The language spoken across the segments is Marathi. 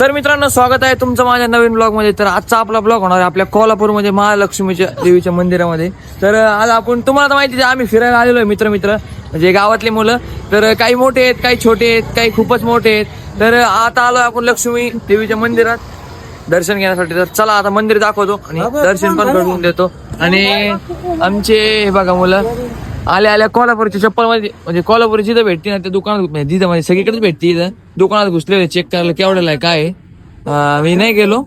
तर मित्रांनो स्वागत आहे तुमचं माझ्या नवीन ब्लॉगमध्ये तर आजचा आपला ब्लॉग होणार आहे आपल्या कोल्हापूरमध्ये महालक्ष्मीच्या देवीच्या मंदिरामध्ये. तर आज आपण तुम्हाला तर माहिती आहे, आम्ही फिरायला आलेलो आहे मित्र मित्र म्हणजे गावातले मुलं. तर काही मोठे आहेत काही छोटे आहेत काही खूपच मोठे आहेत. तर आता आलो आपण लक्ष्मी देवीच्या मंदिरात. दर्शन घेण्यासाठी. तर चला आता मंदिर दाखवतो आणि दर्शन पण करून देतो. आणि आमचे हे बघा मुलं. आल्या आल्या कोल्हापूरच्या चप्पलमध्ये म्हणजे कोल्हापूर जिथं भेटते ना त्या दुकानात म्हणजे जिथं म्हणजे सगळीकडेच भेटते इथं. दुकानात घुसलेले चेक करायला केवढ्याला आहे? काय आहे. मी नाही गेलो.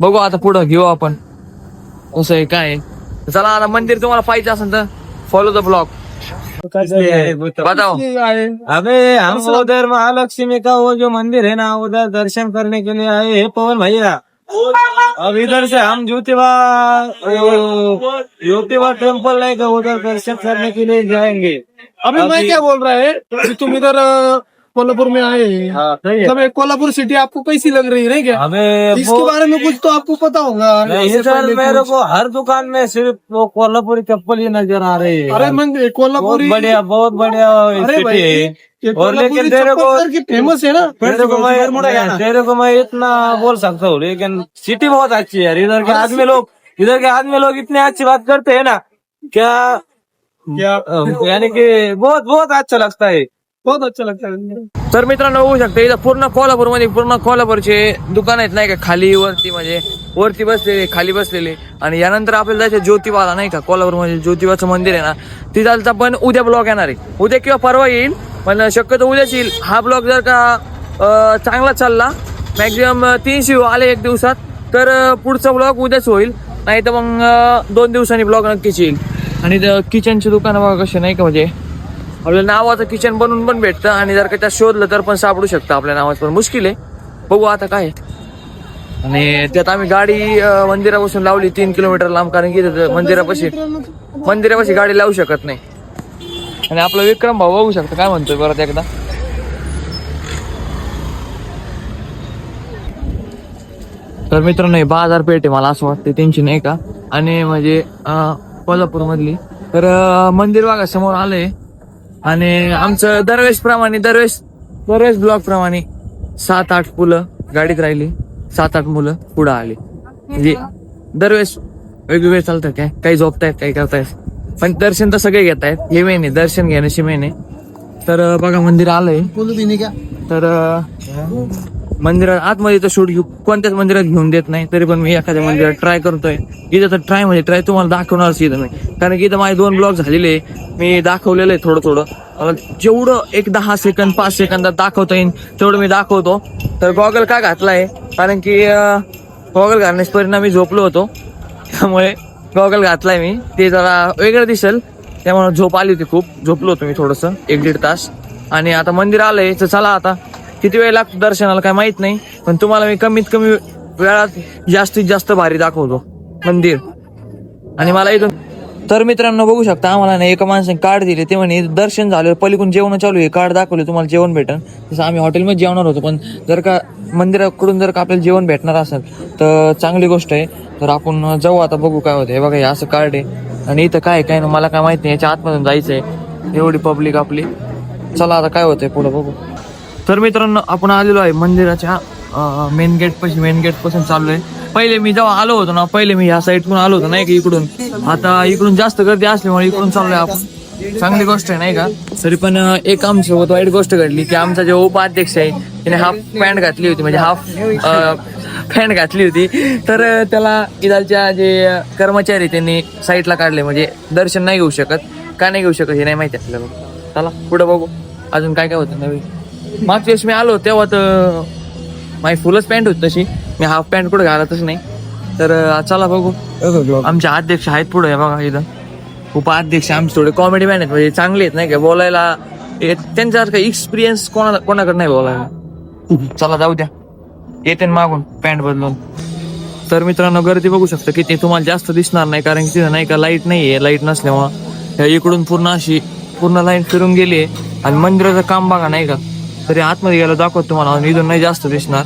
बघू आता पुढं घेऊ आपण. कसं आहे काय आहे. चला आता मंदिर तुम्हाला पाहिजे असेल तर फॉलो द ब्लॉग बताओ. अबे हम उधर महालक्ष्मी का वो जो मंदिर है ना उधर दर्शन करने के लिए आए हैं पवन भैया। अब इधर से हम ज्योतिबा ज्योतिबा टेम्पल नहीं उधर दर्शन करने के लिए जाएंगे अभी मैं क्या बोल रहा है? तुम इधर कोल्हापुर में आए हैं। हाँ सही है। मतलब कोल्हापुर सिटी आपको कैसी लग रही है नहीं क्या? हमें इसके बारे में कुछ तो आपको पता होगा। नहीं, इससे मेरे को हर दुकान में सिर्फ़ वो कोल्हापुरी चप्पल ही नज़र आ रही है। अरे मैं बहुत कोल्हापुरी बढ़िया बहुत बढ़िया अरे भाई और लेकिन तेरे को फ़ेमस है ना? तेरे को मैं तेरे को मैं इतना बोल सकता हूँ लेकिन सिटी बहुत अच्छी है यार। इधर के आदमी लोग इधर के आदमी लोग इतने अच्छी बात करते हैं ना क्या क्या? यानी कि बहुत बहुत अच्छा लगता है। बहुत अच्छा लगता तर मित्रांनो बघू शकते इथं पूर्ण कोल्हापूरमध्ये पूर्ण कोल्हापूरचे दुकान आहेत नाही का खाली वरती म्हणजे वरती बसलेले खाली बसलेले. आणि यानंतर आपल्याला जायचं ज्योतिबाला नाही का कोल्हापूरमध्ये ज्योतिबाचं मंदिर आहे ना तिथालचा पण उद्या ब्लॉग येणार आहे. उद्या किंवा परवा येईल पण शक्यतो उद्याच येईल. हा ब्लॉग जर का चांगला चालला मॅक्झिमम तीनशे आले एक दिवसात तर पुढचा ब्लॉग उद्याच होईल. नाही तर मग दोन दिवसांनी ब्लॉग नक्कीच येईल. आणि किचनचे दुकान बघा कसे नाही का म्हणजे आपल्या नावाचं किचन बनवून पण भेटतं आणि जर का त्यात शोधलं तर पण सापडू शकतं. आपल्या नावात पण मुश्किल आहे. बघू आता काय आहे. आणि त्यात आम्ही गाडी मंदिरापासून लावली तीन किलोमीटर लांब कारण की मंदिरापाशी मंदिरापाशी गाडी लावू शकत नाही. आणि आपला विक्रम भाऊ बघू शकतो. काय म्हणतोय परत एकदा? तर मित्रांनो बाजारपेठ आहे मला असं वाटतं त्यांची नाही का? आणि म्हणजे कोल्हापूर मधली तर मंदिर बघा समोर आलंय. आणि आमचं दरवेळेस प्रमाणे दरवेळेस दरवेळेस ब्लॉक प्रमाणे सात आठ मुलं गाडीत राहिली. सात आठ मुलं पुढं आली. म्हणजे दरवेळेस वेगवेगळे चालतात काय? काही झोपतायत काही करतायत. पण दर्शन तर सगळे घेत आहेत हे मेन आहे. दर्शन घेण्याची मेन आहे. तर बघा मंदिर आलंय. तर मंदिरात आतमध्ये तर शूट घेऊ कोणत्याच मंदिरात घेऊन देत नाही तरी पण मी एखाद्या मंदिरात ट्राय करतोय. इथं तर ट्राय म्हणजे ट्राय तुम्हाला दाखवणारच इथं नाही कारण की इथं माझे दोन ब्लॉग झालेले मी दाखवलेलं आहे थोडं थोडं जेवढं एक दहा सेकंद पाच सेकंदात दाखवता येईल तेवढं मी दाखवतो. तर गॉगल का घातलाय? कारण की गॉगल घालण्यास मी झोपलो होतो. त्यामुळे गॉगल घातलाय मी. ते जरा वेगळं दिसेल. त्यामुळे झोप आली होती खूप. झोपलो होतो मी थोडंसं एक दीड तास. आणि आता मंदिर आलंय तर चला आता. किती वेळ लागतो दर्शनाला काय माहीत नाही पण तुम्हाला मी कमीत कमी वेळात जास्तीत जास्त भारी दाखवतो मंदिर. आणि मला इथून तर मित्रांनो बघू शकता आम्हाला ना एका माणसाने कार्ड दिले ते म्हणे दर्शन झालं पलीकडून जेवण चालू आहे कार्ड दाखवले तुम्हाला जेवण भेटन. तसं आम्ही हॉटेलमध्ये जेवणार होतो पण जर का मंदिराकडून जर का आपल्याला जेवण भेटणार असेल तर चांगली गोष्ट आहे. तर आपण जाऊ आता बघू काय होतं हे बघा हे असं कार्ड आहे. आणि इथं काय आहे, काय ना मला काय माहीत नाही याच्या आतमधून जायचं आहे एवढी पब्लिक आपली. चला आता काय होतंय पुढं बघू. तर मित्रांनो आपण आलेलो आहे मंदिराच्या मेन गेट पाशी मेन गेटपासून चाललोय. पहिले मी जेव्हा आलो होतो ना पहिले मी ह्या साईडकडून आलो होतो नाही का इकडून? आता इकडून जास्त गर्दी असल्यामुळे इकडून चाललोय आपण. चांगली गोष्ट आहे नाही का? तरी पण एक आमच्यासोबत वाईट गोष्ट घडली की आमचा जे उपाध्यक्ष आहे त्याने हाफ पॅन्ट घातली होती म्हणजे हाफ पॅन्ट घातली होती. तर त्याला इदालच्या जे कर्मचारी त्यांनी साईडला काढले म्हणजे दर्शन नाही घेऊ शकत का नाही घेऊ शकत हे नाही माहिती आपल्याला. चला पुढे बघू. अजून काय काय होतं नवीन? मागच्या वेळेस मी आलो तेव्हा तर माझी फुलच पॅन्ट होती तशी. मी हाफ पॅन्ट कुठे घालतच नाही. तर चला बघू. आमचे अध्यक्ष आहेत पुढे हे बघा इथं. उपाध्यक्ष आमचे थोडे कॉमेडी मॅन आहेत म्हणजे चांगले आहेत नाही का? बोलायला त्यांच्यासारखा एक्सपिरियन्स कोणा कोणाकडे नाही बोलायला. चला जाऊ द्या. येते मागून पॅन्ट बदलून. तर मित्रांनो गर्दी बघू शकता की ते तुम्हाला जास्त दिसणार नाही कारण की तिथं नाही का लाइट नाही आहे लाइट नसल्यामुळं. इकडून पूर्ण अशी पूर्ण लाईन फिरून गेली आहे. आणि मंदिराचं काम बघा नाही का? तरी आतमध्ये गेलं दाखवत तुम्हाला. इथून नाही जास्त दिसणार.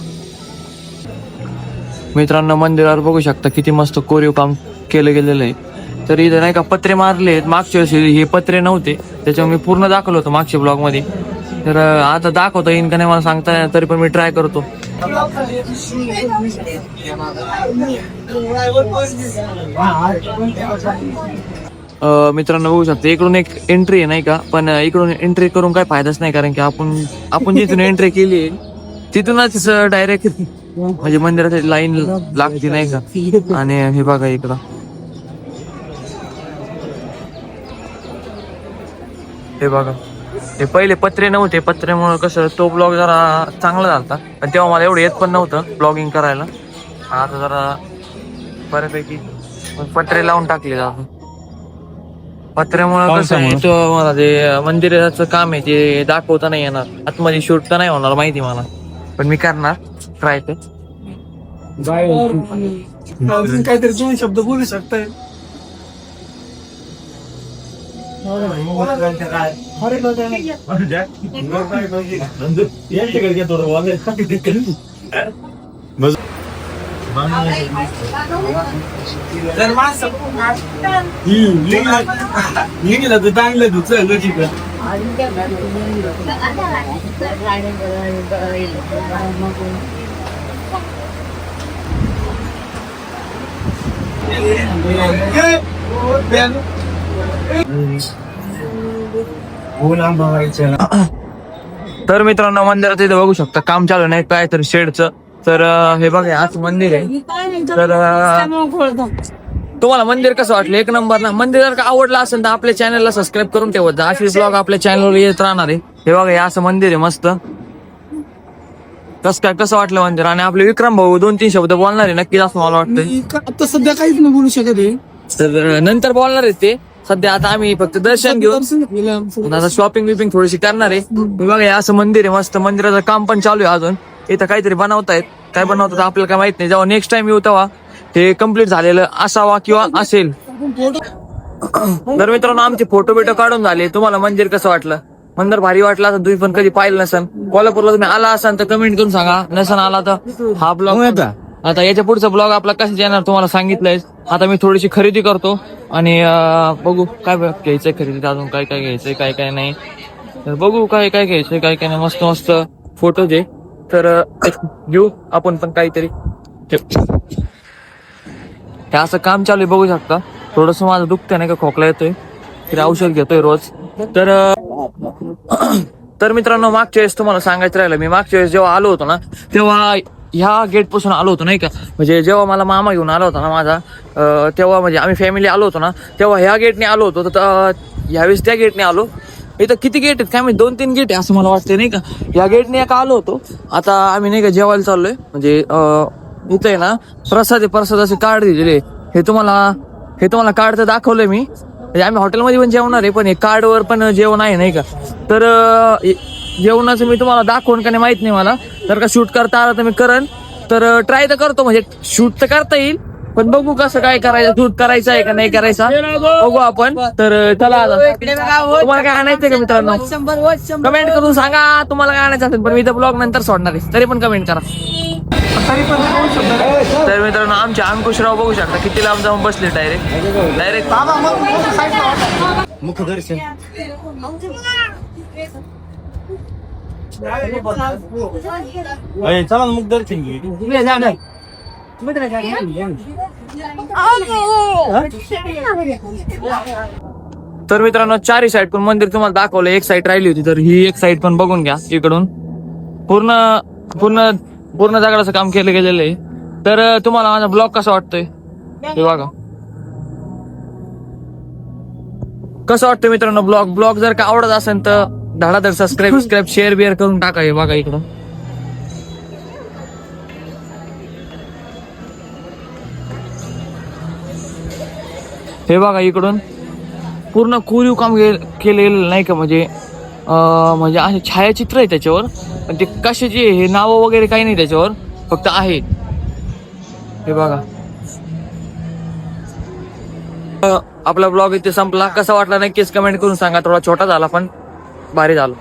मित्रांनो मंदिरावर बघू शकता किती मस्त कोरीव काम केलं गेलेलं आहे. तर इथं नाही का पत्रे मारले आहेत. मागच्या वर्षी हे पत्रे नव्हते. त्याच्यामुळे मी पूर्ण दाखवलं होतं मागच्या ब्लॉगमध्ये तर आता दाखवतो. येईन का नाही मला सांगता नाही तरी पण मी ट्राय करतो. मित्रांनो बघू शकता इकडून एक एंट्री आहे नाही का? पण इकडून एंट्री करून काय फायदाच नाही कारण की आपण आपण जिथून एंट्री केली आहे, तिथूनच डायरेक्ट म्हणजे मंदिरासाठी लाईन लागते नाही का? आणि हे बघा इकडं. हे बघा. ते पहिले पत्रे नव्हते पत्रेमुळं कसं तो ब्लॉग जरा चांगला झाला पण तेव्हा मला एवढं येत पण नव्हतं ब्लॉगिंग करायला. आता जरा बऱ्यापैकी पत्रे लावून टाकले जातात पत्र्यामुळे कसं आहे, तो मला ते मंदिराचं काम आहे ते दाखवता नाही येणार. आतमध्ये शूट तर नाही होणार माहिती मला. पण मी करणार ट्राय ते. अजून काहीतरी दोन शब्द बोलू शकताय? लिहिलं तर चांगलं तू चल चिकन तर मित्रांनो मंदिरात इथे बघू शकता काम चालू नाही काय तर शेडचं. तर हे बघा आज मंदिर आहे. तर तुम्हाला मंदिर कसं वाटलं? एक नंबर ना. मंदिर जर का आवडलं असेल तर आपल्या चॅनलला सबस्क्राईब करून ठेवत जा असे ब्लॉग आपल्या चॅनलवर येत राहणार आहे. हे बघा हे असं मंदिर आहे मस्त. कसं काय कसं वाटलं मंदिर? आणि आपले विक्रम भाऊ दोन तीन शब्द बोलणार आहे नक्कीच असं मला का- आता सध्या काहीच नाही बोलू शकत आहे. तर नंतर बोलणार आहे ते. सध्या आता आम्ही फक्त दर्शन घेऊन. आता शॉपिंग बिपिंग थोडीशी करणार आहे. हे बघा असं मंदिर आहे मस्त. मंदिराचं काम पण चालू आहे अजून. इथं काहीतरी बनवतायत. काय बनवतात आपल्याला काय माहीत नाही. जेव्हा नेक्स्ट टाइम येऊ तेव्हा ते कंप्लीट झालेलं असावा किंवा असेल. तर मित्रांनो आमचे फोटो बिटो काढून झाले. तुम्हाला मंदिर कसं वाटलं? मंदिर भारी वाटलं तर तुम्ही पण कधी पाहिलं नसन कोल्हापूरला तुम्ही आला असाल तर कमेंट करून सांगा. नसन आला तर हा ब्लॉग आता याच्या पुढचा ब्लॉग आपला कसं येणार तुम्हाला सांगितलंय आता मी थोडीशी खरेदी करतो. आणि बघू काय घ्यायचंय खरेदीत अजून काय काय घ्यायचंय काय काय नाही. तर बघू काय काय घ्यायचंय काय काय नाही. मस्त मस्त फोटो जे तर घेऊ आपण पण काहीतरी. हे असं काम चालू आहे बघू शकता. थोडस माझं दुखतंय नाही का खोकला येतोय. तरी औषध घेतोय रोज. तर तर मित्रांनो मागच्या वेळेस तुम्हाला सांगायचं राहिलं मी मागच्या वेळेस जेव्हा आलो होतो ना तेव्हा ह्या गेटपासून आलो होतो नाही का. म्हणजे जेव्हा मला मामा घेऊन आला होता ना माझा तेव्हा म्हणजे आम्ही फॅमिली आलो होतो ना तेव्हा ह्या गेटने आलो होतो. तर ह्यावेळेस त्या गेटने आलो. इथं किती गेट आहेत? काय माहिती? दोन तीन गेट आहे असं मला वाटतंय नाही का? या गेटने एका आलो होतो. आता आम्ही नाही का जेवायला चाललोय. म्हणजे इथं आहे ना प्रसाद आहे प्रसादाचे कार्ड दिलेले हे तुम्हाला हे तुम्हाला कार्ड तर दाखवलंय मी. म्हणजे आम्ही हॉटेलमध्ये पण जेवणार आहे पण हे कार्डवर पण जेवण आहे नाही का? तर जेवणाचं मी तुम्हाला दाखवून का नाही माहीत नाही मला. जर का शूट करता आलं तर मी करण तर ट्राय तर करतो. म्हणजे शूट तर करता येईल. पण बघू कसं काय करायचं शूट करायचं आहे का नाही करायचा बघू आपण. तर चला आता. तुम्हाला काय आणायचंय का मित्रांनो? कमेंट करून सांगा तुम्हाला काय आणायचं असेल. पण मी तर ब्लॉग नंतर सोडणार आहे. तरी पण कमेंट करा. तर मित्रांनो आमचे अंकुशराव बघू शकता. किती लांब जाऊन बसले डायरेक्ट डायरेक्ट चला मुख दर्शन घेऊ तर मित्रांनो चारही साईड पण मंदिर तुम्हाला दाखवलं. एक साईड राहिली होती तर ही एक साईड पण बघून घ्या इकडून. पूर्ण पूर्ण पूर्ण दगडाचं काम केलं गेलेलं आहे. तर तुम्हाला माझा ब्लॉग कसा वाटतोय? हे बघा. कसं वाटतं मित्रांनो ब्लॉग ब्लॉग जर का आवडत असेल तर धडाधड सबस्क्राईब सबस्क्राईब शेअर बिअर करून टाका हे बघा इकडं. हे बघा इकडून. पूर्ण कोरीव काम के- केलेलं नाही का? म्हणजे म्हणजे असे छायाचित्र आहे त्याच्यावर. पण ते कशाचे हे नावं वगैरे काही नाही त्याच्यावर. फक्त आहे. हे बघा. आपला ब्लॉग इथे संपला. कसा वाटला नक्कीच कमेंट करून सांगा. थोडा छोटा झाला पण भारी झाला.